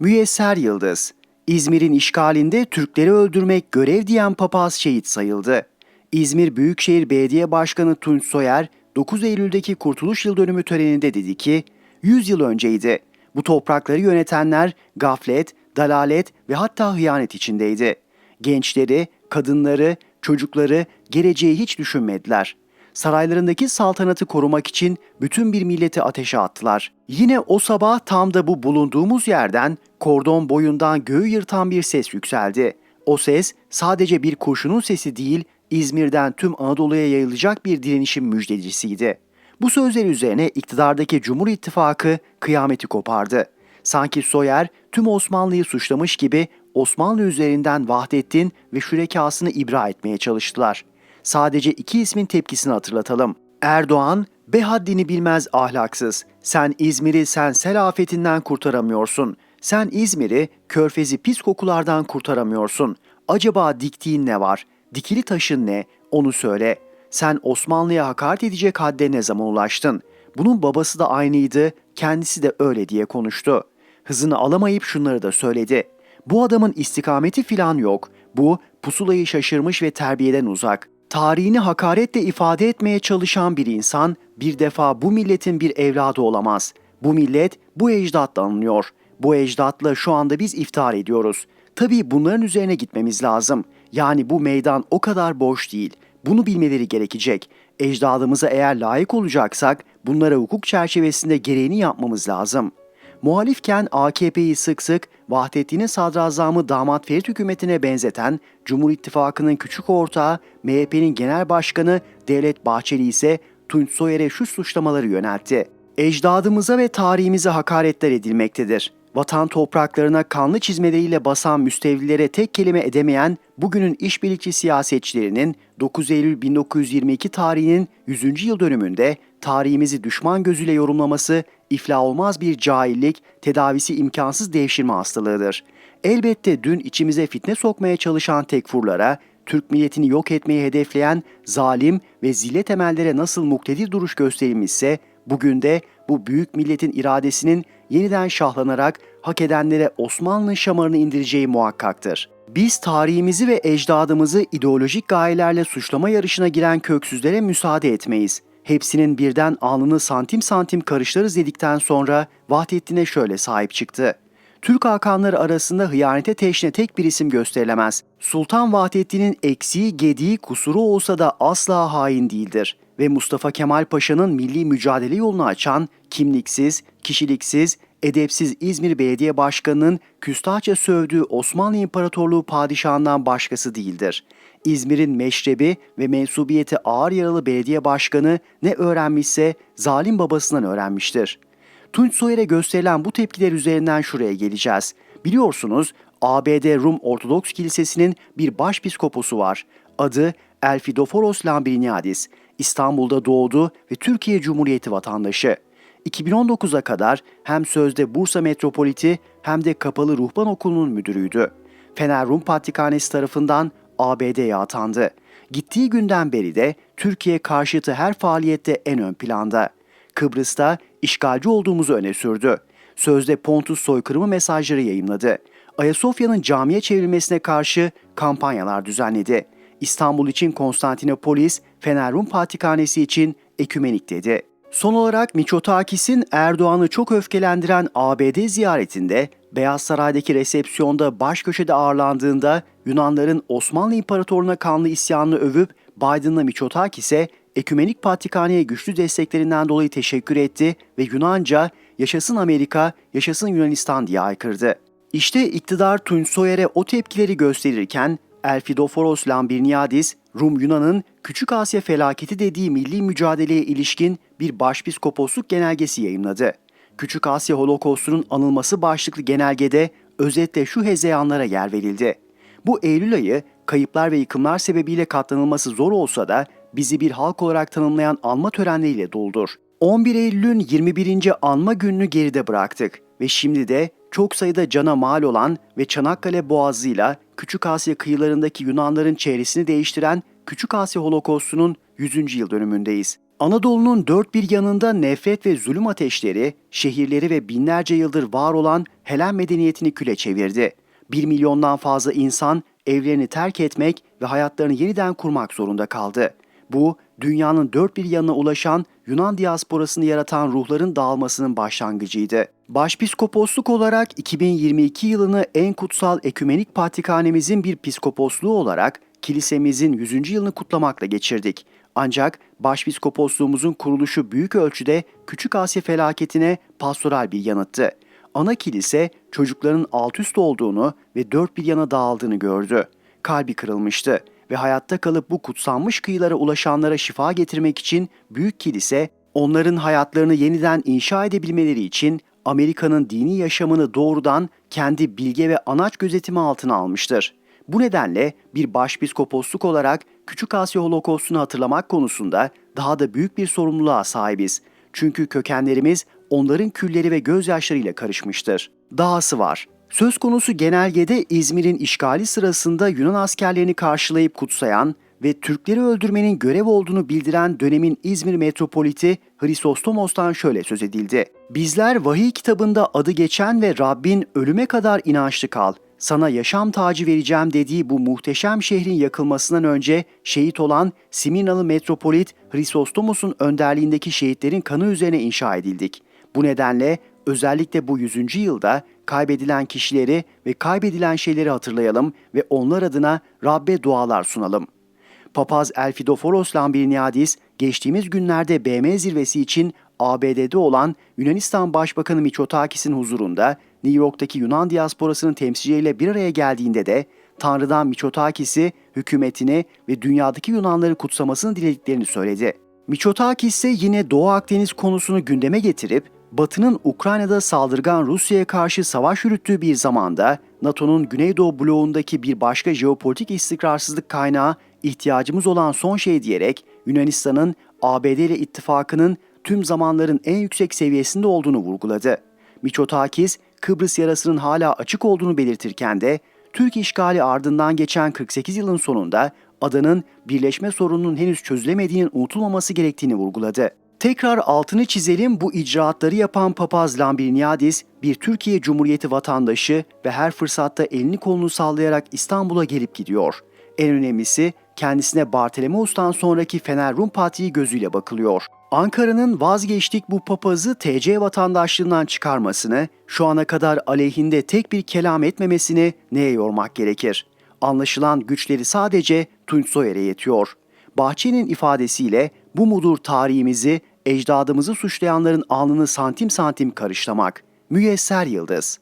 Müyesser Yıldız İzmir'in işgalinde Türkleri öldürmek görev diyen papaz şehit sayıldı. İzmir Büyükşehir Belediye Başkanı Tunç Soyer 9 Eylül'deki Kurtuluş Yıl Dönümü töreninde dedi ki 100 yıl önceydi. Bu toprakları yönetenler gaflet, dalalet ve hatta hıyanet içindeydi. Gençleri, kadınları, çocukları, geleceği hiç düşünmediler. Saraylarındaki saltanatı korumak için bütün bir milleti ateşe attılar. Yine o sabah tam da bu bulunduğumuz yerden kordon boyundan göğü yırtan bir ses yükseldi. O ses sadece bir kurşunun sesi değil, İzmir'den tüm Anadolu'ya yayılacak bir direnişin müjdecisiydi. Bu sözler üzerine iktidardaki Cumhur İttifakı kıyameti kopardı. Sanki Soyer tüm Osmanlı'yı suçlamış gibi Osmanlı üzerinden Vahdettin ve şürekasını ibra etmeye çalıştılar. Sadece iki ismin tepkisini hatırlatalım. Erdoğan, be haddini bilmez ahlaksız. Sen İzmir'i sen sel afetinden kurtaramıyorsun. Sen İzmir'i körfezi pis kokulardan kurtaramıyorsun. Acaba diktiğin ne var? Dikili taşın ne? Onu söyle. Sen Osmanlı'ya hakaret edecek hadde ne zaman ulaştın? Bunun babası da aynıydı, kendisi de öyle diye konuştu. Hızını alamayıp şunları da söyledi. Bu adamın istikameti filan yok. Bu pusulayı şaşırmış ve terbiyeden uzak. Tarihini hakaretle ifade etmeye çalışan bir insan bir defa bu milletin bir evladı olamaz. Bu millet bu ecdatla anılıyor. Bu ecdatla şu anda biz iftihar ediyoruz. Tabii bunların üzerine gitmemiz lazım. Yani bu meydan o kadar boş değil. Bunu bilmeleri gerekecek. Ecdadımıza eğer layık olacaksak bunlara hukuk çerçevesinde gereğini yapmamız lazım. Muhalifken AKP'yi sık sık Vahdettin'in sadrazamı damat Ferit hükümetine benzeten Cumhur İttifakı'nın küçük ortağı MHP'nin genel başkanı Devlet Bahçeli ise Tunç Soyer'e şu suçlamaları yöneltti. Ecdadımıza ve tarihimize hakaretler edilmektedir. Vatan topraklarına kanlı çizmeleriyle basan müstevlilere tek kelime edemeyen bugünün işbirlikçi siyasetçilerinin 9 Eylül 1922 tarihinin 100. yıl dönümünde tarihimizi düşman gözüyle yorumlaması iflah olmaz bir cahillik, tedavisi imkansız devşirme hastalığıdır. Elbette dün içimize fitne sokmaya çalışan tekfurlara, Türk milletini yok etmeyi hedefleyen zalim ve zillet temellere nasıl muktedir duruş gösterilmişse, bugün de bu büyük milletin iradesinin yeniden şahlanarak hak edenlere Osmanlı şamarını indireceği muhakkaktır. Biz tarihimizi ve ecdadımızı ideolojik gayelerle suçlama yarışına giren köksüzlere müsaade etmeyiz. Hepsinin birden alnını santim santim karışlarız dedikten sonra Vahdettin'e şöyle sahip çıktı. Türk hakanları arasında hıyanete teşne tek bir isim gösterilemez. Sultan Vahdettin'in eksiği, gediği, kusuru olsa da asla hain değildir. Ve Mustafa Kemal Paşa'nın milli mücadele yolunu açan, kimliksiz, kişiliksiz, edepsiz İzmir Belediye Başkanı'nın küstahça sövdüğü Osmanlı İmparatorluğu padişahından başkası değildir. İzmir'in meşrebi ve mensubiyeti ağır yaralı belediye başkanı ne öğrenmişse zalim babasından öğrenmiştir. Tunç Soyer'e gösterilen bu tepkiler üzerinden şuraya geleceğiz. Biliyorsunuz ABD Rum Ortodoks Kilisesi'nin bir başpiskoposu var. Adı Elfidoforos Lambriniadis. İstanbul'da doğdu ve Türkiye Cumhuriyeti vatandaşı. 2019'a kadar hem sözde Bursa Metropoliti hem de Kapalı Ruhban Okulu'nun müdürüydü. Fener Rum Patrikhanesi tarafından ABD'ye atandı. Gittiği günden beri de Türkiye karşıtı her faaliyette en ön planda. Kıbrıs'ta işgalci olduğumuzu öne sürdü. Sözde Pontus soykırımı mesajları yayımladı. Ayasofya'nın camiye çevrilmesine karşı kampanyalar düzenledi. İstanbul için Konstantinopolis, Fener Rum Patrikhanesi için ekümenik dedi. Son olarak Miçotakis'in Erdoğan'ı çok öfkelendiren ABD ziyaretinde Beyaz Saray'daki resepsiyonda baş köşede ağırlandığında Yunanların Osmanlı İmparatorluğu'na kanlı isyanını övüp Biden'la Miçotakis'e Ekümenik Patrikhane'ye güçlü desteklerinden dolayı teşekkür etti ve Yunanca yaşasın Amerika, yaşasın Yunanistan diye aykırdı. İşte iktidar Tunç Soyer'e o tepkileri gösterirken Elfidoforos Lambriniadis, Rum Yunan'ın Küçük Asya felaketi dediği milli mücadeleye ilişkin bir başpiskoposluk genelgesi yayımladı. Küçük Asya Holokostu'nun anılması başlıklı genelgede özetle şu hezeyanlara yer verildi. Bu Eylül ayı kayıplar ve yıkımlar sebebiyle katlanılması zor olsa da bizi bir halk olarak tanımlayan anma törenleriyle doldur. 11 Eylül'ün 21. anma gününü geride bıraktık ve şimdi de çok sayıda cana mal olan ve Çanakkale Boğazı'yla Küçük Asya kıyılarındaki Yunanların çehresini değiştiren Küçük Asya Holokostu'nun 100. yıl dönümündeyiz. Anadolu'nun dört bir yanında nefret ve zulüm ateşleri, şehirleri ve binlerce yıldır var olan Helen medeniyetini küle çevirdi. Bir milyondan fazla insan evlerini terk etmek ve hayatlarını yeniden kurmak zorunda kaldı. Bu, dünyanın dört bir yanına ulaşan Yunan diasporasını yaratan ruhların dağılmasının başlangıcıydı. Başpiskoposluk olarak 2022 yılını en kutsal ekümenik patrikhanemizin bir piskoposluğu olarak kilisemizin 100. yılını kutlamakla geçirdik. Ancak başpiskoposluğumuzun kuruluşu büyük ölçüde Küçük Asya felaketine pastoral bir yanıttı. Ana kilise çocukların alt üst olduğunu ve dört bir yana dağıldığını gördü. Kalbi kırılmıştı ve hayatta kalıp bu kutsanmış kıyılara ulaşanlara şifa getirmek için büyük kilise onların hayatlarını yeniden inşa edebilmeleri için Amerika'nın dini yaşamını doğrudan kendi bilge ve anaç gözetimi altına almıştır. Bu nedenle bir başpiskoposluk olarak Küçük Asya Holokostu'nu hatırlamak konusunda daha da büyük bir sorumluluğa sahibiz. Çünkü kökenlerimiz onların külleri ve gözyaşlarıyla karışmıştır. Dahası var. Söz konusu genelgede İzmir'in işgali sırasında Yunan askerlerini karşılayıp kutsayan ve Türkleri öldürmenin görev olduğunu bildiren dönemin İzmir metropoliti Hristostomos'tan şöyle söz edildi. Bizler vahiy kitabında adı geçen ve Rabbin ölüme kadar inançlı kal, sana yaşam tacı vereceğim dediği bu muhteşem şehrin yakılmasından önce şehit olan Simirnalı metropolit Hristostomos'un önderliğindeki şehitlerin kanı üzerine inşa edildik. Bu nedenle özellikle bu 100. yılda kaybedilen kişileri ve kaybedilen şeyleri hatırlayalım ve onlar adına Rabbe dualar sunalım. Papaz Elfidoforos Lambirniadis geçtiğimiz günlerde BM zirvesi için ABD'de olan Yunanistan Başbakanı Mitsotakis'in huzurunda New York'taki Yunan diasporasının temsilcileriyle bir araya geldiğinde de Tanrı'dan Mitsotakis'i, hükümetini ve dünyadaki Yunanları kutsamasını dilediklerini söyledi. Mitsotakis ise yine Doğu Akdeniz konusunu gündeme getirip Batı'nın Ukrayna'da saldırgan Rusya'ya karşı savaş yürüttüğü bir zamanda NATO'nun Güneydoğu bloğundaki bir başka jeopolitik istikrarsızlık kaynağı ihtiyacımız olan son şey diyerek Yunanistan'ın ABD ile ittifakının tüm zamanların en yüksek seviyesinde olduğunu vurguladı. Miçotakis, Kıbrıs yarasının hala açık olduğunu belirtirken de Türk işgali ardından geçen 48 yılın sonunda adanın birleşme sorununun henüz çözülemediğinin unutulmaması gerektiğini vurguladı. Tekrar altını çizelim bu icraatları yapan papaz Lambirniadis bir Türkiye Cumhuriyeti vatandaşı ve her fırsatta elini kolunu sallayarak İstanbul'a gelip gidiyor. En önemlisi kendisine Bartolomeos'tan sonraki Fener Rum Patriği gözüyle bakılıyor. Ankara'nın vazgeçtik bu papazı TC vatandaşlığından çıkarmasını, şu ana kadar aleyhinde tek bir kelam etmemesini neye yormak gerekir? Anlaşılan güçleri sadece Tunç Soyer'e yetiyor. Bahçe'nin ifadesiyle bu mudur tarihimizi, ecdadımızı suçlayanların alnını santim santim karışlamak. Müyesser Yıldız